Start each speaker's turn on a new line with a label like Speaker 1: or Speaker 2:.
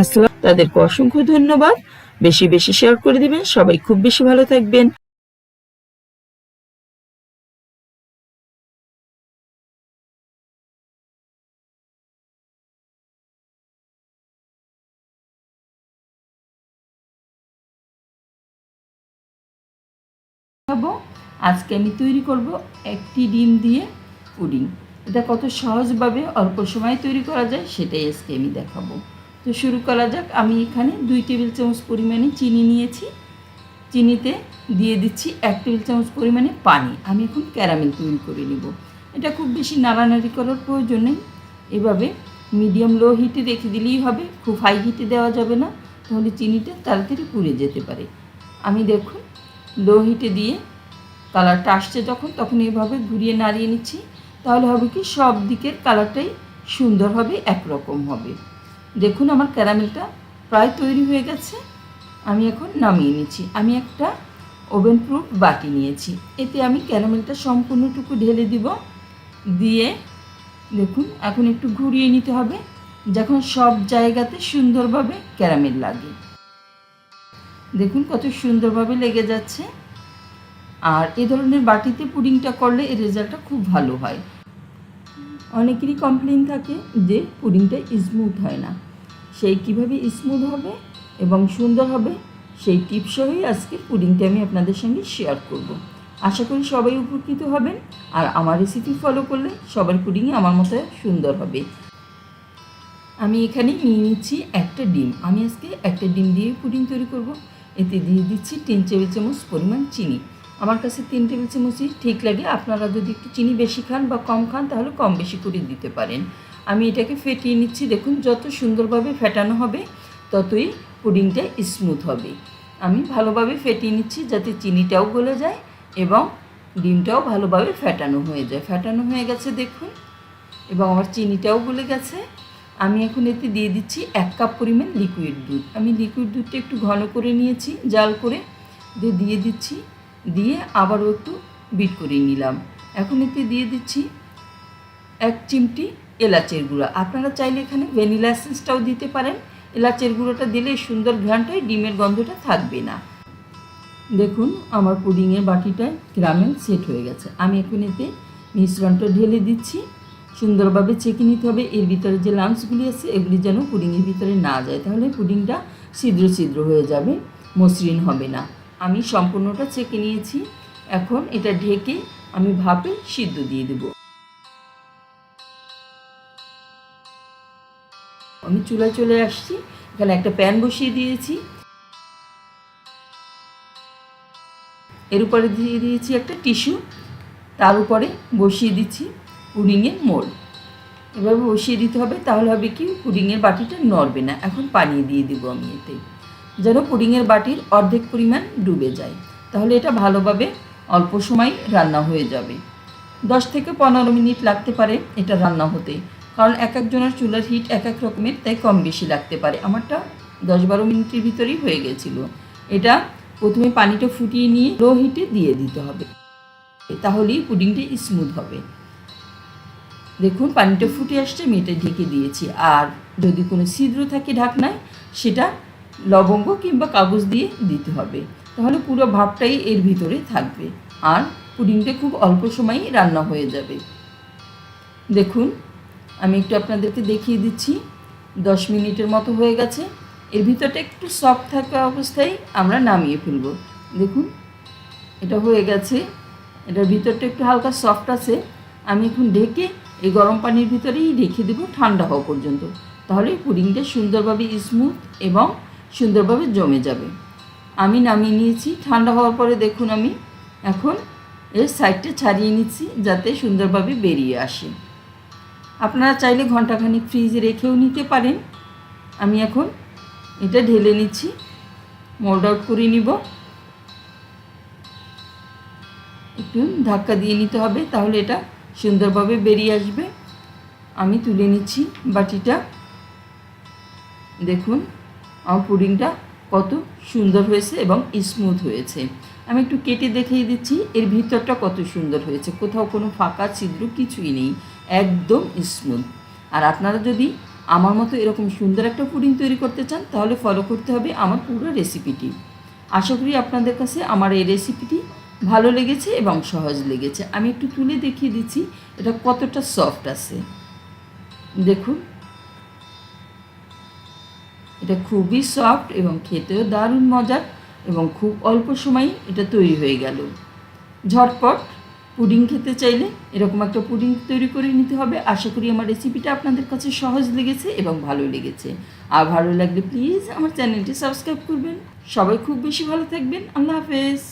Speaker 1: আসসালাম। তাদেরকে অসংখ্য ধন্যবাদ। বেশি বেশি শেয়ার করে দিবেন। সবাই খুব বেশি ভালো থাকবেন। আজকে আমি তৈরি করব একটি ডিম দিয়ে পুডিং। এটা কত সহজভাবে অল্প সময়ে তৈরি করা যায়, সেটাই আজকে আমি দেখাবো। তো শুরু করা যাক। আমি এখানে দুই টেবিল চামচ পরিমাণে চিনি নিয়েছি। চিনিতে দিয়ে দিচ্ছি এক টেবিল চামচ পরিমাণে পানি। আমি এখন ক্যারামেল তৈরি করে নিব। এটা খুব বেশি নাড়ানাড়ি করার প্রয়োজন নেই। এভাবে মিডিয়াম লো হিটে রেখে দিলেই হবে। খুব হাই হিটে দেওয়া যাবে না। তাহলে চিনিটা তাড়াতাড়ি পুড়ে যেতে পারে। আমি দেখুন লো হিটে দিয়ে কালারটা আসছে যখন, তখন এভাবে ঘুরিয়ে নাড়িয়ে নিচ্ছি। তাহলে হবে কি, সব দিকের কালারটাই সুন্দর হবে, একরকম হবে। দেখুন আমার ক্যারামেলটা প্রায় তৈরি হয়ে গেছে। আমি এখন নামিয়ে নিচ্ছি। আমি একটা ওভেন প্রুফ বাটি নিয়েছি। এতে আমি ক্যারামেলটা সম্পূর্ণটুকু ঢেলে দিব। দিয়ে দেখুন, এখন একটু ঘুরিয়ে নিতে হবে, যখন সব জায়গাতে সুন্দরভাবে ক্যারামেল লাগে। দেখুন কত সুন্দরভাবে লেগে যাচ্ছে। আর এ ধরনের বাটিতে পুডিংটা করলে এর রেজাল্টটা খুব ভালো হয়। অনেকেরই কমপ্লেন থাকে যে পুডিংটা স্মুথ হয় না। সেই কীভাবে স্মুথ হবে এবং সুন্দর হবে, সেই টিপস সহই আজকে পুডিংটা আমি আপনাদের সঙ্গে শেয়ার করব। আশা করি সবাই উপকৃত হবেন আর আমার রেসিপি ফলো করলে সবার পুডিংই আমার মতো সুন্দর হবে। আমি এখানে নিয়ে নিচ্ছি একটা ডিম। আমি আজকে একটা ডিম দিয়ে পুডিং তৈরি করব। এতে দিয়ে দিচ্ছি তিন টেবিল চামচ পরিমাণ চিনি। আমার কাছে তিন টেবিল চামচই ঠিক লাগে। আপনারা যদি একটু চিনি বেশি খান বা কম খান, তাহলে কম বেশি করে দিতে পারেন। আমি এটাকে ফেটিয়ে নিচ্ছি। দেখুন, যত সুন্দরভাবে ফেটানো হবে, ততই পুডিংটা স্মুথ হবে। আমি ভালোভাবে ফেটিয়ে নিচ্ছি যাতে চিনিটাও গলে যায় এবং ডিমটাও ভালোভাবে ফেটানো হয়ে যায়। ফেটানো হয়ে গেছে, দেখুন, এবং আমার চিনিটাও গলে গেছে। আমি এখন এতে দিয়ে দিচ্ছি এক কাপ পরিমাণ লিকুইড দুধ। আমি লিকুইড দুধটা একটু ঘন করে নিয়েছি, জাল করে দিয়ে দিয়ে দিচ্ছি, দিয়ে আবারও একটু বিট করে নিলাম। এখন এতে দিয়ে দিচ্ছি এক চিমটি এলাচের গুঁড়া। আপনারা চাইলে এখানে ভ্যানিলা এসেন্সটাও দিতে পারেন। এলাচের গুঁড়োটা দিলে সুন্দর ঘ্রাণটায় ডিমের গন্ধটা থাকবে না। দেখুন, আমার পুডিংয়ের বাটিটায় গ্রামেল সেট হয়ে গেছে। আমি এখন এতে মিশ্রণটা ঢেলে দিচ্ছি। সুন্দরভাবে চেকে নিতে হবে। এর ভিতরে যে লাম্পসগুলি আছে, এগুলি যেন পুডিংয়ের ভিতরে না যায়। তাহলে পুডিংটা ছিদ্র ছিদ্র হয়ে যাবে, মসৃণ হবে না। আমি সম্পূর্ণটা চেকে নিয়েছি। এখন এটা ঢেকে আমি ভাপে সিদ্ধ দিয়ে দেব। আমি চুলায় চলে আসছি। এখানে একটা প্যান বসিয়ে দিয়েছি। এর উপরে দিয়ে দিয়েছি একটা টিস্যু। তার উপরে বসিয়ে দিচ্ছি পুডিংয়ের মোল্ড এভাবে বসিয়ে দিতে হবে, তাহলে হবে কি, পুডিংয়ের বাটিটা নড়বে না। এখন পানি দিয়ে দিব আমি এতে, যেন পুডিংয়ের বাটির অর্ধেক পরিমাণ ডুবে যায়। তাহলে এটা ভালোভাবে অল্প সময় রান্না হয়ে যাবে। দশ থেকে পনেরো মিনিট লাগতে পারে এটা রান্না হতে। কারণ এক একজনের চুলার হিট এক এক রকমের, তাই কম বেশি লাগতে পারে। আমারটা দশ বারো মিনিটের ভিতরেই হয়ে গেছিল। এটা প্রথমে পানিটা ফুটিয়ে নিয়ে লো হিটে দিয়ে দিতে হবে। তাহলেই পুডিংটা স্মুথ হবে। দেখুন, পানিটা ফুটে আসছে, আমি এটা ঢেকে দিয়েছি। আর যদি কোনো ছিদ্র থাকে ঢাকনায়, সেটা লবঙ্গ কিংবা কাগজ দিয়ে দিতে হবে। তাহলে পুরো ভাবটাই এর ভিতরে থাকবে। আর পুডিংটা খুব অল্প সময়ই রান্না হয়ে যাবে। দেখুন আমি একটু আপনাদেরকে দেখিয়ে দিচ্ছি। দশ মিনিটের মতো হয়ে গেছে। এর ভিতরটা একটু সফট থাকা অবস্থায় আমরা নামিয়ে ফেলব। দেখুন, এটা হয়ে গেছে। এটার ভিতরটা একটু হালকা সফট আছে। আমি এখন ঢেকে এই গরম পানির ভিতরেই রেখে দেবো ঠান্ডা হওয়া পর্যন্ত। তাহলে পুডিংটা সুন্দরভাবে স্মুথ এবং সুন্দরভাবে জমে যাবে। আমি নামিয়ে নিয়েছি। ঠান্ডা হওয়ার পরে দেখুন আমি এখন এর সাইডটা ছাড়িয়ে নিচ্ছি যাতে সুন্দরভাবে বেরিয়ে আসে। আপনারা চাইলে ঘন্টাখানিক ফ্রিজে রেখেও নিতে পারেন। আমি এখন এটা ঢেলে নিচ্ছি মোল্ড আউট করে নিব। একটু ধাক্কা দিয়ে নিতে হবে, তাহলে এটা সুন্দরভাবে বেরিয়ে আসবে। আমি তুলে নিচ্ছি বাটিটা। দেখুন আমার পুডিংটা কত সুন্দর হয়েছে এবং স্মুথ হয়েছে। আমি একটু কেটে দেখিয়ে দিচ্ছি, এর ভিতরটা কত সুন্দর হয়েছে। কোথাও কোনো ফাঁকা ছিদ্র কিছুই নেই, একদম স্মুথ আর আপনারা যদি আমার মতো এরকম সুন্দর একটা পুডিং তৈরি করতে চান, তাহলে ফলো করতে হবে আমার পুরো রেসিপিটি আশা করি আপনাদের কাছে আমার এই রেসিপিটি ভালো লেগেছে এবং সহজ লেগেছে। আমি একটু তুলে দেখিয়ে দিচ্ছি, এটা কতটা সফট আছে। দেখুন। এটা খুবই সফট এবং খেতেও দারুণ মজার এবং খুব অল্প সময়ে এটা তৈরি হয়ে গেল। ঝটপট পুডিং খেতে চাইলে এরকম একটা পুডিং তৈরি করে নিতে হবে। আশা করি আমার রেসিপিটা আপনাদের কাছে সহজ লেগেছে এবং ভালো লেগেছে। আর ভালো লাগলে প্লিজ আমার চ্যানেলটি সাবস্ক্রাইব করবেন। সবাই খুব বেশি ভালো থাকবেন। আল্লাহ হাফেজ।